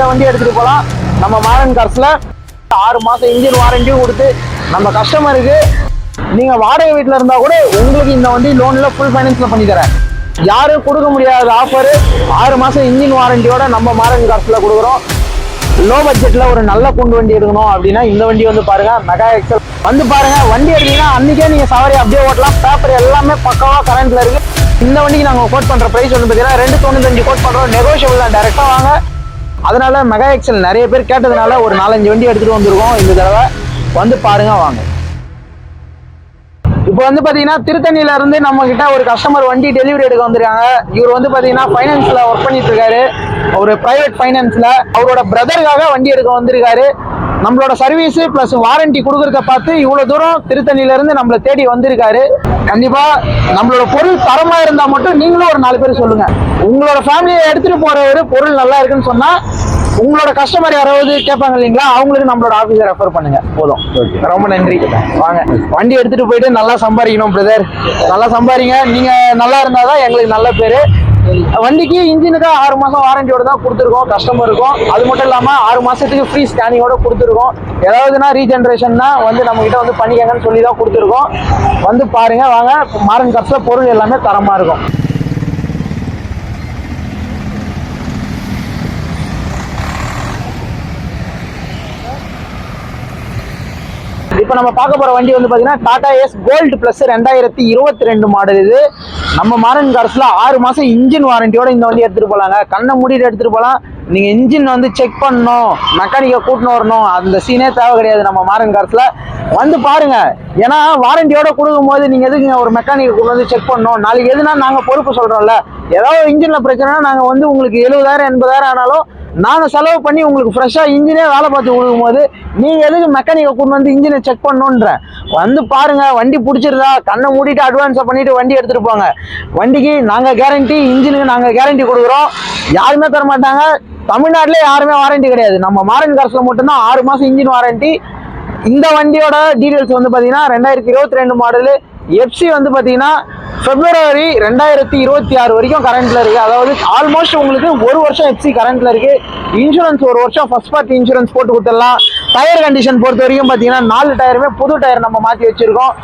இந்த வண்டி எடுத்துட்டு போகலாம் நம்ம மாரன் கார்ஸ்ல ஆறு மாசம் இன்ஜின் வாரண்டியும் கொடுத்து நம்ம கஸ்டமருக்கு நீங்க வாடகை வீட்டில் இருந்தா கூட உங்களுக்கு இந்த வண்டி லோன்ல ஃபுல் ஃபைனான்ஸ்ல பண்ணி தரேன். யாரும் கொடுக்க முடியாத ஆஃபர் ஆறு மாசம் இன்ஜின் வாரண்டியோட நம்ம மாரன் கார்ஸ்ல கொடுக்குறோம். லோ பட்ஜெட்ல ஒரு நல்ல குண்டு வண்டி எடுக்கணும் அப்படின்னா இந்த வண்டி வந்து பாருங்க மெகா எக்ஸல் வந்து பாருங்க வண்டி எடுத்தீங்கன்னா அன்னைக்கே நீங்க சவாரி அப்படியே ஓட்டலாம். பேப்பர் எல்லாமே பக்காவா கரண்ட்ல இருக்கு. இந்த வண்டிக்கு நாங்க கோட் பண்ற பிரைஸ் வந்து பாத்தீங்கன்னா ரெண்டு தொண்ணூத்தஞ்சு கோட் பண்றோம். நெகோஷியபிள் தான். டேரக்டா வாங்க. அதனால மெகா எக்ஸல் நிறைய பேர் கேட்டதுனால ஒரு நாலஞ்சு வண்டி எடுத்துட்டு வந்திருக்கோம். இந்த தடவை வந்து பாருங்க வாங்க. இப்போ வந்து பாத்தீங்கன்னா திருத்தணியில இருந்து நம்ம கிட்ட ஒரு கஸ்டமர் வண்டி டெலிவரி எடுக்க வந்திருக்காங்க. இவர் வந்து பாத்தீங்கன்னா ஃபைனான்ஸில் ஒர்க் பண்ணிட்டு இருக்காரு. ஒரு பிரைவேட் ஃபைனான்ஸில் அவரோட பிரதருக்காக வண்டி எடுக்க வந்திருக்காரு. நம்மளோட சர்வீஸ் பிளஸ் வாரண்டி கொடுக்கறத பார்த்து இவ்வளவு தூரம் திருத்தணியில இருந்து நம்மள தேடி வந்திருக்காரு. கண்டிப்பா நம்மளோட பொருள் தரமா இருந்தா மட்டும் நீங்களும் ஒரு நாலு பேர் சொல்லுங்க. உங்களோட ஃபேமிலியை எடுத்துட்டு போறவரு பொருள் நல்லா இருக்குன்னு சொன்னா உங்களோட கஸ்டமர் யாராவது கேட்பாங்க இல்லைங்களா அவங்களுக்கு நம்மளோட ஆஃபீஸை ரெஃபர் பண்ணுங்க. போதும். ரொம்ப நன்றி. வாங்க. வண்டி எடுத்துட்டு போயிட்டு நல்லா சம்பாதிக்கணும் பிரதர் நல்லா சம்பாதிங்க. நீங்க நல்லா இருந்தாதான் எங்களுக்கு நல்ல பேரு. வண்டிக்கு இன்ஜினுக்கு ஆறு மாதம் வாரண்டியோட தான் கொடுத்துருக்கோம். கஸ்டமருக்கும் அது மட்டும் இல்லாமல் ஆறு மாதத்துக்கு ஃப்ரீ ஸ்கேனிங்கோட கொடுத்துருக்கோம். ஏதாவதுனா ரீஜென்ரேஷன்னா வந்து நம்மக்கிட்ட வந்து பண்ணிக்கங்கன்னு சொல்லி தான் கொடுத்துருக்கோம். வந்து பாருங்கள் வாங்க. மாரன் கப்ஸில் பொருள் எல்லாமே தரமாக இருக்கும். இப்போ நம்ம பார்க்க போகிற வண்டி வந்து பார்த்தீங்கன்னா டாடா எஸ் கோல்டு ப்ளஸ் ரெண்டாயிரத்தி இருபத்தி ரெண்டு மாடல் இது. நம்ம மாரன் கார்ஸ்ல ஆறு மாசம் இன்ஜின் வாரண்டியோட இந்த வண்டி எடுத்துட்டு போலாங்க. கண்ணை மூடிட்டு எடுத்துட்டு போலாம். நீங்க இன்ஜின் வந்து செக் பண்ணணும். மெக்கானிக்கை கூட்டின்னு வரணும். அந்த சீனே தேவை கிடையாது நம்ம மாரன் கார்ஸ்ல. வந்து பாருங்க. ஏன்னா வாரண்டியோட கொடுக்கும்போது நீங்க எதுக்கு ஒரு மெக்கானிக்கை கொண்டு வந்து செக் பண்ணணும்? நாளைக்கு எதுனா நாங்க பொறுப்பு சொல்றோம்ல. ஏதாவது இன்ஜின்ல பிரச்சனைனா நாங்க வந்து உங்களுக்கு எழுபதாயிரம் எண்பதாயிரம் ஆனாலும் நாங்கள் செலவு பண்ணி உங்களுக்கு ஃப்ரெஷ்ஷாக இன்ஜினே வேலை பார்த்து கொடுக்கும் போது நீங்கள் எதுக்கு மெக்கானிக்கை கொண்டு வந்து இன்ஜினை செக் பண்ணணுன்ற? வந்து பாருங்கள் வண்டி பிடிச்சிருந்தா கண்ணை மூடிட்டு அட்வான்ஸை பண்ணிட்டு வண்டி எடுத்துகிட்டு போங்க. வண்டிக்கு நாங்கள் கேரண்டி இன்ஜினுக்கு நாங்கள் கேரண்டி கொடுக்குறோம். யாருமே தர மாட்டாங்க. தமிழ்நாட்டிலே யாருமே வாரண்டி கிடையாது. நம்ம மாரன் காசில் மட்டும்தான் ஆறு மாதம் இன்ஜின் வாரண்டி இந்த வண்டியோட டீட்டெயில்ஸ் வந்து பார்த்தீங்கன்னா ரெண்டாயிரத்தி இருபத்தி ரெண்டு மாடலு எஃப்சி வந்து பார்த்தீங்கன்னா பிப்ரவரி ரெண்டாயிரத்தி இருபத்தி ஆறு வரைக்கும் கரண்ட்டில் இருக்குது அதாவது ஆல்மோஸ்ட் உங்களுக்கு ஒரு வருஷம் எஃப்சி கரண்ட்டில் இருக்குது இன்சூரன்ஸ் ஒரு வருஷம் ஃபர்ஸ்ட் பார்ட்டி இன்சூரன்ஸ் போட்டு கொடுத்துடலாம். டயர் கண்டிஷன் பொறுத்த வரைக்கும் பார்த்தீங்கன்னா நாலு டயருமே புது டயர் நம்ம மாற்றி வச்சுருக்கோம்.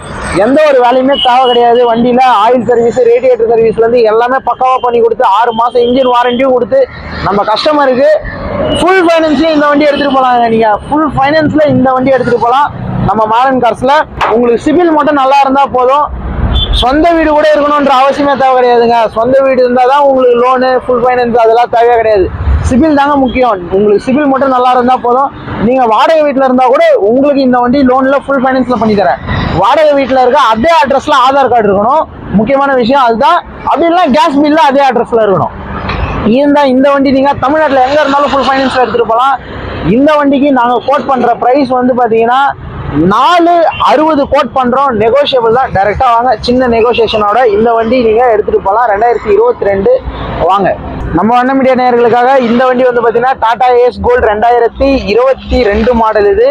எந்த ஒரு வேலையுமே தேவை கிடையாது. வண்டியில் ஆயில் சர்வீஸ் ரேடியேட்டர் சர்வீஸ்லேருந்து எல்லாமே பக்காவாக பண்ணி கொடுத்து ஆறு மாதம் இன்ஜின் வாரண்டியும் கொடுத்து நம்ம கஸ்டமருக்கு ஃபுல் ஃபைனான்ஸ்லேயும் இந்த வண்டி எடுத்துகிட்டு போகலாங்க நீங்கள் ஃபுல் ஃபைனான்ஸில் இந்த வண்டி எடுத்துகிட்டு போகலாம் நம்ம மாரன் கார்ஸில் உங்களுக்கு சிபில் மட்டும் நல்லா இருந்தால் போதும். சொந்த வீடு கூட இருக்கணுன்ற அவசியமே தேவை கிடையாதுங்க. சொந்த வீடு இருந்தால் தான் உங்களுக்கு லோனு ஃபுல் ஃபைனான்ஸ் அதெல்லாம் தேவையே கிடையாது. சிபில் தாங்க முக்கியம். உங்களுக்கு சிபில் மட்டும் நல்லா இருந்தால் போதும். நீங்கள் வாடகை வீட்டில் இருந்தால் கூட உங்களுக்கு இந்த வண்டி லோனில் ஃபுல் ஃபைனான்ஸில் பண்ணி தரேன் வாடகை வீட்டில் இருக்க அதே அட்ரஸில் ஆதார் கார்டு இருக்கணும். முக்கியமான விஷயம் அதுதான். அப்படி இல்லைனா கேஸ் பில்லு அதே அட்ரஸில் இருக்கணும். இருந்தால் இந்த வண்டி நீங்கள் தமிழ்நாட்டில் எங்கே இருந்தாலும் ஃபுல் ஃபைனான்ஸில் எடுத்துகிட்டு போகலாம். இந்த வண்டிக்கு நாங்கள் கோட் பண்ணுற ப்ரைஸ் வந்து பார்த்தீங்கன்னா நாலு அறுபது கோட் பண்ணுறோம் நெகோஷியபிள் தான். டைரெக்டாக வாங்க. சின்ன நெகோசியேஷனோட இந்த வண்டி நீங்கள் எடுத்துகிட்டு போகலாம் ரெண்டாயிரத்தி இருபத்தி ரெண்டு வாங்க. நம்ம வண்ண மீடியா நேயர்களுக்காக இந்த வண்டி வந்து பார்த்தீங்கன்னா டாடா ஏஸ் கோல்டு ரெண்டாயிரத்தி இருபத்தி ரெண்டு மாடல் இது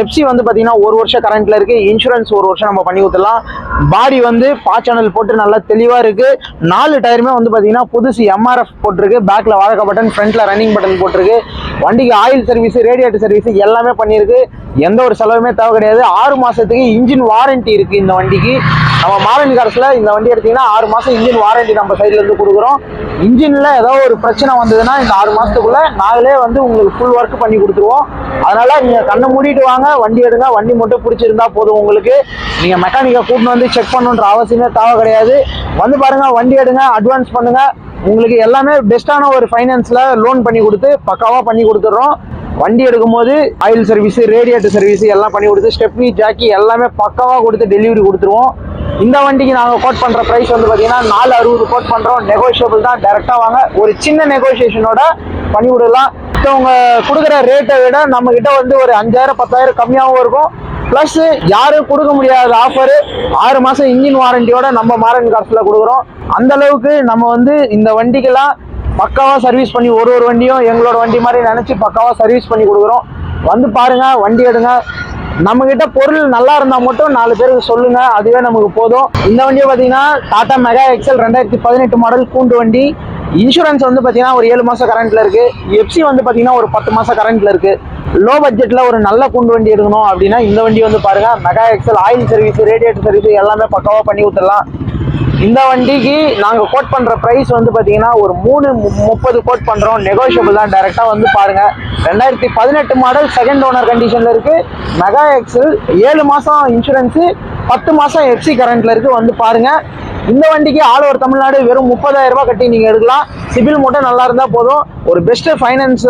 எஃப்சி வந்து பார்த்தீங்கன்னா ஒரு வருஷம் கரண்ட்ல இருக்கு. இன்சூரன்ஸ் ஒரு வருஷம் நம்ம பண்ணி கொடுத்துடலாம். பாடி வந்து பா சேனல் போட்டு நல்லா தெளிவாக இருக்கு. நாலு டயருமே வந்து பார்த்தீங்கன்னா புதுசு எம்ஆர்எஃப் போட்டிருக்கு. பேக்கில் வாழக்க பட்டன் ஃப்ரண்ட்ல ரன்னிங் பட்டன் போட்டிருக்கு. வண்டிக்கு ஆயில் சர்வீஸ் ரேடியேட்டர் சர்வீஸ் எல்லாமே பண்ணியிருக்கு. எந்த ஒரு செலவுமே தேவை கிடையாது. ஆறு மாதத்துக்கு இன்ஜின் வாரண்டி இருக்குது இந்த வண்டிக்கு. நம்ம மாரன் கார்ஸ்ல இந்த வண்டி எடுத்திங்கன்னா ஆறு மாதம் இன்ஜின் வாரண்டி நம்ம சைட்லேருந்து கொடுக்குறோம். இன்ஜின்ல ஏதோ ஒரு பிரச்சனை வந்ததுன்னா இந்த ஆறு மாதத்துக்குள்ளே நாங்களே வந்து உங்களுக்கு ஃபுல் ஒர்க் பண்ணி கொடுத்துருவோம். அதனால் நீங்கள் கண்ணை மூடிட்டு வாங்க வண்டி எடுங்க. வண்டி மட்டும் பிடிச்சிருந்தா போதும் உங்களுக்கு. நீங்கள் மெக்கானிக்கை கூட்டின்னு வந்து செக் பண்ணணுன்ற அவசியமே தேவை கிடையாது. வந்து பாருங்கள் வண்டி எடுங்க அட்வான்ஸ் பண்ணுங்கள் உங்களுக்கு எல்லாமே பெஸ்ட்டான ஒரு ஃபைனான்ஸில் லோன் பண்ணி கொடுத்து பக்காவாக பண்ணி கொடுத்துட்றோம். வண்டி எடுக்கும்போது ஆயில் சர்வீஸ் ரேடியேட்டர் சர்வீஸ் எல்லாம் பண்ணி கொடுத்து ஸ்டெப்னி ஜாக்கி எல்லாமே பக்காவாக கொடுத்து டெலிவரி கொடுத்துருவோம். இந்த வண்டிக்கு நாங்கள் கோட் பண்ணுற ப்ரைஸ் வந்து பார்த்தீங்கன்னா நாலு அறுபது கோட் பண்ணுறோம் நெகோஷியபிள் தான் டேரெக்டாக வாங்க. ஒரு சின்ன நெகோசியேஷனோட பண்ணி விடலாம். மற்றவங்க கொடுக்குற ரேட்டை விட நம்மக்கிட்ட வந்து ஒரு அஞ்சாயிரம் பத்தாயிரம் கம்மியாகவும் இருக்கும். ப்ளஸ் யாரும் கொடுக்க முடியாத ஆஃபரு ஆறு மாதம் இன்ஜின் வாரண்டியோட நம்ம மாரன் காசில் கொடுக்குறோம். அந்த அளவுக்கு நம்ம வந்து இந்த வண்டிக்கெல்லாம் பக்காவாக சர்வீஸ் பண்ணி ஒரு ஒரு வண்டியும் எங்களோட வண்டி மாதிரி நினச்சி பக்காவாக சர்வீஸ் பண்ணி கொடுக்குறோம். வந்து பாருங்கள் வண்டி எடுங்க. நம்மக்கிட்ட பொருள் நல்லா இருந்தால் மட்டும் நாலு பேருக்கு சொல்லுங்கள் அதுவே நமக்கு போதும். இந்த வண்டியை பார்த்தீங்கன்னா டாடா மெகா எக்ஸல் ரெண்டாயிரத்தி பதினெட்டு மாடல் கூண்டு வண்டி. இன்சூரன்ஸ் வந்து பார்த்தீங்கன்னா ஒரு ஏழு மாதம் கரண்ட்டில் இருக்குது எஃப்சி வந்து பார்த்தீங்கன்னா ஒரு பத்து மாதம் கரண்ட்டில் இருக்குது லோ பட்ஜெட்டில் ஒரு நல்ல குண்டு வண்டி எடுக்கணும் அப்படின்னா இந்த வண்டி வந்து பாருங்கள் Mega Excel oil service radiator service எல்லாமே பக்காவாக பண்ணி கொடுத்துடலாம். இந்த வண்டிக்கு நாங்கள் கோட் பண்ணுற ப்ரைஸ் வந்து பார்த்தீங்கன்னா ஒரு மூணு மு- முப்பது கோட் பண்ணுறோம் நெகோஷியபிள் தான். டைரெக்டாக வந்து பாருங்கள் ரெண்டாயிரத்தி பதினெட்டு மாடல் செகண்ட் ஓனர் கண்டிஷனில் இருக்குது மெகா எக்ஸல் ஏழு மாதம் இன்சூரன்ஸு பத்து மாதம் எஃப்சி கரண்ட்டில் இருக்குது வந்து பாருங்கள் இந்த வண்டிக்கு ஆல் ஓவர் தமிழ்நாடு வெறும் முப்பதாயிரம் ரூபாய் கட்டி நீங்கள் எடுக்கலாம். சிபில் மட்டும் நல்லா இருந்தால் போதும். ஒரு பெஸ்ட்டு ஃபைனான்ஸ்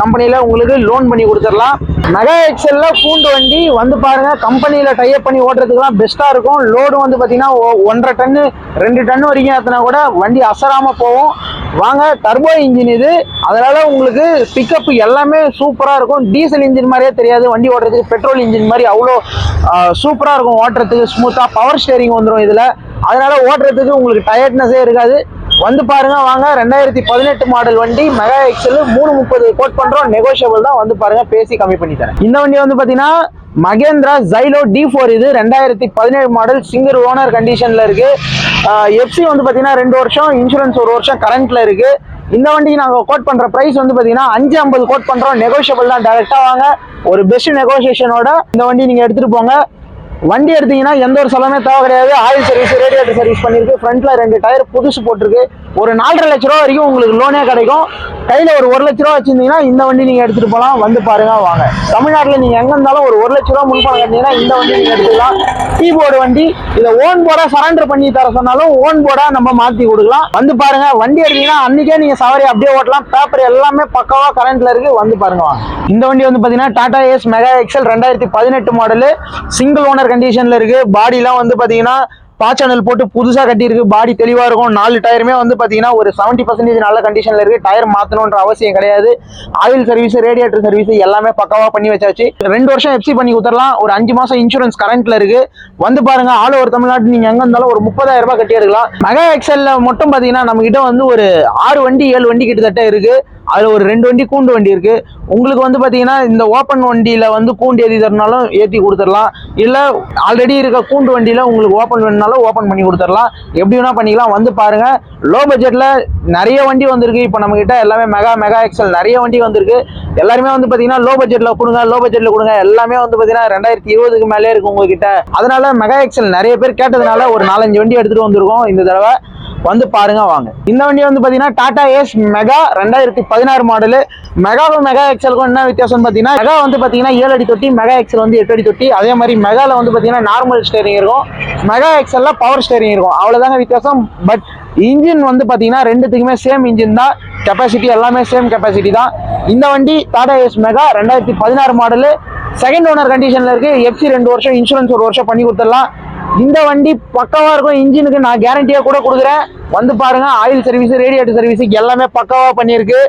கம்பெனியில் உங்களுக்கு லோன் பண்ணி கொடுத்துடலாம். மெகா எக்ஸலில் பூண்டு வண்டி வந்து பாருங்கள் கம்பெனியில் டைப் பண்ணி ஓட்டுறதுக்குலாம் பெஸ்ட்டாக இருக்கும். லோடு வந்து பார்த்தீங்கன்னா ஒன்றரை டன்னு ரெண்டு டன் வரைக்கும் ஏற்றினா கூட வண்டி அசராமல் போகும். வாங்க டர்போ இன்ஜின் இது. அதனால் உங்களுக்கு பிக்கப் எல்லாமே சூப்பராக இருக்கும். டீசல் இன்ஜின் மாதிரியே தெரியாது. வண்டி ஓட்டுறதுக்கு பெட்ரோல் இன்ஜின் மாதிரி அவ்வளோ சூப்பராக இருக்கும் ஓட்டுறதுக்கு. ஸ்மூத்தாக பவர் ஸ்டேரிங் வந்துடும் இதில். அதனால் ஓட்டுறதுக்கு உங்களுக்கு டயர்ட்னஸே இருக்காது. வந்து பாருங்க வாங்க. ரெண்டாயிரத்தி பதினெட்டு மாடல் வண்டி மெகா எக்ஸல் மூணு முப்பது கோட் பண்றோம். நெகோஷியபிள் தான். வந்து பாருங்க பேசி கம்மி பண்ணி தரேன். இந்த வண்டி வந்து பாத்தீங்கன்னா மகேந்திரா ஜைலோ டி ஃபோர் இது. ரெண்டாயிரத்தி பதினேழு மாடல். சிங்கிள் ஓனர் கண்டிஷன்ல இருக்கு. எஃப்சி வந்து பாத்தீங்கன்னா ரெண்டு வருஷம். இன்சூரன்ஸ் ஒரு வருஷம் கரண்ட்ல இருக்கு. இந்த வண்டிக்கு நாங்க கோட் பண்ற பிரைஸ் வந்து பாத்தீங்கன்னா அஞ்சு ஐம்பது கோட் பண்றோம். நெகோஷியபிள் தான். டைரக்டா வாங்க. ஒரு பெஸ்ட் நெகோசியேஷனோட இந்த வண்டி நீங்க எடுத்துட்டு போங்க. வண்டி எடுத்தீங்கன்னா எந்த ஒரு செலவுமே தேவை கிடையாது. ஆயில் சர்வீஸ் ரேடியேட்டர் சர்வீஸ் பண்ணியிருக்கு ஃப்ரண்ட்ல ரெண்டு டயர் புதுசு போட்டிருக்கு. ஒரு நாலரை லட்ச ரூபா வரைக்கும் உங்களுக்கு லோனே கிடைக்கும். கையில் ஒரு ஒரு லட்ச ரூபா வச்சிருந்தீங்கன்னா இந்த வண்டி நீங்க எடுத்துட்டு போகலாம் வந்து பாருங்க வாங்க. தமிழ்நாட்டில் நீங்க எங்க இருந்தாலும் ஒரு ஒரு லட்ச ரூபா முன்பணம் கட்டினீங்கன்னா இந்த வண்டி நீங்க எடுத்துக்கலாம். டீ போர்டு வண்டி இதை ஓன் போர்டா சரண்டர் பண்ணி தர சொன்னாலும் ஓன் போர்டா நம்ம மாத்தி கொடுக்கலாம். வந்து பாருங்க வண்டி எடுத்தீங்கன்னா அன்னைக்கே நீங்க சவாரி அப்படியே ஓட்டலாம். பேப்பர் எல்லாமே பக்காவாக கரண்ட்ல இருக்கு. வந்து பாருங்க வாங்க. இந்த வண்டி வந்து பாத்தீங்கன்னா டாடா ஏஸ் மெகா எக்ஸல் ரெண்டாயிரத்தி பதினெட்டு மாடலு சிங்கிள் ஓனர் கண்டிஷன்ல இருக்கு. பாடிலாம் வந்து பாத்தீங்கன்னா பாச்சனல் போட்டு புதுசா கட்டியிருக்கு. பாடி தெளிவா இருக்கும். நாலு டயருமே வந்து பாத்தீங்கன்னா ஒரு 70% பர்சன்டேஜ் நல்ல கண்டிஷன்ல இருக்கு. டயர் மாத்தணுன்ற அவசியம் கிடையாது. ஆயில் சர்வீஸ் ரேடியேட்டர் சர்வீஸ் எல்லாமே பக்காவாக பண்ணி வச்சாச்சு. ரெண்டு வருஷம் எஃப்சி பண்ணி கொடுத்துடலாம் ஒரு அஞ்சு மாசம் இன்சூரன்ஸ் கரண்ட்ல இருக்கு. வந்து பாருங்க ஆல் ஓவர் தமிழ்நாட்டு நீங்க எங்க இருந்தாலும் ஒரு முப்பதாயிரம் ரூபாய் கட்டியிருக்கலாம். மெகா எக்ஸல்ல மட்டும் பாத்தீங்கன்னா நம்ம கிட்ட வந்து ஒரு ஆறு வண்டி ஏழு வண்டி கிட்டத்தட்ட இருக்கு. அதில் ஒரு ரெண்டு வண்டி கூண்டு வண்டி இருக்குது உங்களுக்கு வந்து பார்த்தீங்கன்னா இந்த ஓப்பன் வண்டியில் வந்து கூண்டு ஏற்றி தரனாலும் ஏற்றி கொடுத்துடலாம். இல்லை ஆல்ரெடி இருக்க கூண்டு வண்டியில் உங்களுக்கு ஓப்பன் வேணுனாலும் ஓப்பன் பண்ணி கொடுத்துடலாம். எப்படி வேணால் பண்ணிக்கலாம். வந்து பாருங்கள் லோ பட்ஜெட்டில் நிறைய வண்டி வந்திருக்கு. இப்போ நம்மக்கிட்ட எல்லாமே மெகா மெகா எக்ஸல் நிறைய வண்டி வந்திருக்கு. எல்லாருமே வந்து பார்த்தீங்கன்னா லோ பட்ஜெட்டில் கொடுங்க லோ பட்ஜெட்டில் கொடுங்க. எல்லாமே வந்து பார்த்தீங்கன்னா ரெண்டாயிரத்தி இருபதுக்கு மேலே இருக்குது உங்ககிட்ட. அதனால மெகா எக்ஸல் நிறைய பேர் கேட்டதுனால ஒரு நாலஞ்சு வண்டி எடுத்துகிட்டு வந்திருக்கோம் இந்த தடவை. வந்து பாருங்க வாங்க. இந்த வண்டி வந்து பார்த்தீங்கன்னா டாடா ஏஸ் மெகா ரெண்டாயிரத்தி பதினாறு மாடலு மெகாவும் மெகா எக்ஸலுக்கும் என்ன வித்தியாசம் பாத்தீங்கன்னா மெகா வந்து பாத்தீங்கன்னா ஏழு அடி தொட்டி மெகா எக்ஸல் வந்து எட்டு அடி தொட்டி. அதே மாதிரி மெகால வந்து பாத்தீங்கன்னா நார்மல் ஸ்டேரிங் இருக்கும். மெகா எக்ஸல்ல பவர் ஸ்டேரிங் இருக்கும். அவ்வளவுதாங்க வித்தியாசம். பட் இன்ஜின் வந்து பாத்தீங்கன்னா ரெண்டுத்துக்குமே சேம் இன்ஜின் தான். கெப்பாசிட்டி எல்லாமே சேம் கெப்பாசிட்டி தான். இந்த வண்டி டாடா ஏஸ் மெகா ரெண்டாயிரத்தி பதினாறு மாடலு செகண்ட் ஓனர் கண்டிஷன்ல இருக்கு. எஃப்சி ரெண்டு வருஷம் இன்சூரன்ஸ் ஒரு வருஷம் பண்ணி கொடுத்துடலாம். இந்த வண்டி பக்கவாக இருக்கும். இன்ஜினுக்கு நான் கேரண்டியாக கூட கொடுக்குறேன். வந்து பாருங்க ஆயில் சர்வீஸ் ரேடியேட்டர் சர்வீஸுக்கு எல்லாமே பக்கவாக பண்ணியிருக்கு.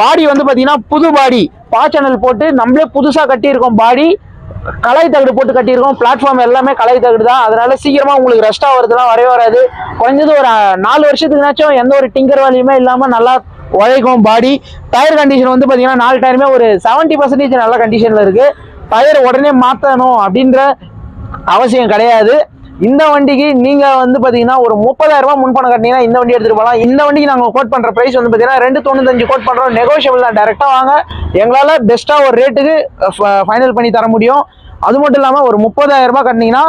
பாடி வந்து பார்த்தீங்கன்னா புது பாடி பாச்சனல் போட்டு நம்மளே புதுசாக கட்டியிருக்கோம் பாடி கலை தகடு போட்டு கட்டியிருக்கோம். பிளாட்ஃபார்ம் எல்லாமே கலை தகடு தான் அதனால சீக்கிரமா உங்களுக்கு ரெஸ்ட் ஆகிறதுலாம் வரவே வராது. குறைஞ்சது ஒரு நாலு வருஷத்துக்குனாச்சும் எந்த ஒரு டிங்கர் வேலையுமே இல்லாமல் நல்லா உழைக்கும் பாடி டயர் கண்டிஷன் வந்து பார்த்தீங்கன்னா நாலு டயருமே ஒரு 70% பர்சன்டேஜ் நல்ல கண்டிஷனில் இருக்குது டயர் உடனே மாற்றணும் அப்படின்ற அவசியம் கிடையாது. இந்த வண்டிக்கு நீங்கள் வந்து பார்த்தீங்கன்னா ஒரு முப்பதாயிரம் ரூபாய் முன்பணம் கட்டினீங்கன்னா இந்த வண்டி எடுத்துகிட்டு போகலாம். இந்த வண்டிக்கு நாங்கள் கோட் பண்ணுற ப்ரைஸ் வந்து பார்த்தீங்கன்னா ரெண்டு தொண்ணூத்தஞ்சு கோட் பண்ணுறோம் நெகோஷியபிள் தான். டேரெக்டாக வாங்க. எங்களால் பெஸ்ட்டாக ஒரு ரேட்டுக்கு ஃபைனல் பண்ணி தர முடியும். அது மட்டும் இல்லாமல் ஒரு முப்பதாயிரம் ரூபாய் கட்டினீங்கன்னா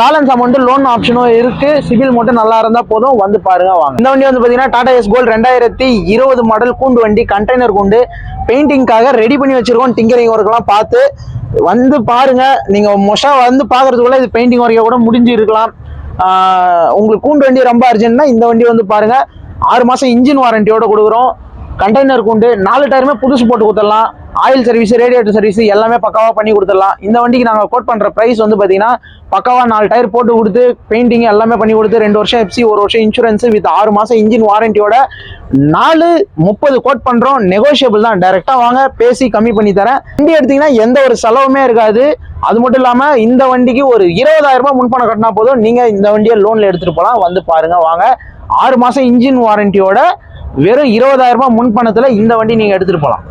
பேலன்ஸ் அமௌண்ட் லோன் ஆப்ஷனும் இருக்கு. சிவில் மட்டும் நல்லா இருந்தா போதும். வந்து பாருங்க வாங்க. இந்த வண்டி வந்து பாத்தீங்கன்னா டாடா எஸ் கோல்டு ரெண்டாயிரத்தி இருபது மாடல் கூண்டு வண்டி கண்டெய்னர் கூண்டு. பெயிண்டிங்காக ரெடி பண்ணி வச்சிருக்கோம். டிங்கரிங் ஒர்க்லாம் பார்த்து வந்து பாருங்க நீங்க மொஷா வந்து பாக்குறதுக்குள்ள இது பெயிண்டிங் வரைய கூட முடிஞ்சு இருக்கலாம். உங்களுக்கு கூண்டு வண்டி ரொம்ப அர்ஜென்ட்னா இந்த வண்டி வந்து பாருங்க ஆறு மாசம் இன்ஜின் வாரண்டியோட கொடுக்குறோம். கண்டெய்னர் கூண்டு நாலு டயருமே புதுசு போட்டு கொடுத்துடலாம். ஆயில் சர்வீஸ் ரேடியேட்டர் சர்வீஸ் எல்லாமே பக்காவாக பண்ணி கொடுத்துடலாம். இந்த வண்டிக்கு நாங்கள் கோட் பண்ணுற ப்ரைஸ் வந்து பார்த்தீங்கன்னா பக்காவாக நாலு டயர் போட்டு கொடுத்து பெயிண்டிங் எல்லாமே பண்ணி கொடுத்து ரெண்டு வருஷம் எஃப்சி ஒரு வருஷம் இன்சூரன்ஸ் வித் ஆறு மாதம் இன்ஜின் வாரண்டியோட நாலு முப்பது கோட் பண்ணுறோம் நெகோஷியபிள் தான். டைரெக்டாக வாங்க பேசி கம்மி பண்ணி தரேன். வண்டி எடுத்தீங்கன்னா எந்த ஒரு செலவுமே இருக்காது. அது மட்டும் இல்லாமல் இந்த வண்டிக்கு ஒரு இருபதாயிரம் ரூபாய் முன்பணம் கட்டினா போதும். நீங்கள் இந்த வண்டியை லோனில் எடுத்துகிட்டு போகலாம் வந்து பாருங்கள் வாங்க. ஆறு மாதம் இன்ஜின் வாரண்டியோட வெறும் இருபதாயிரம் ரூபாய் முன்பணத்துல இந்த வண்டி நீங்க எடுத்துட்டு போலாம்.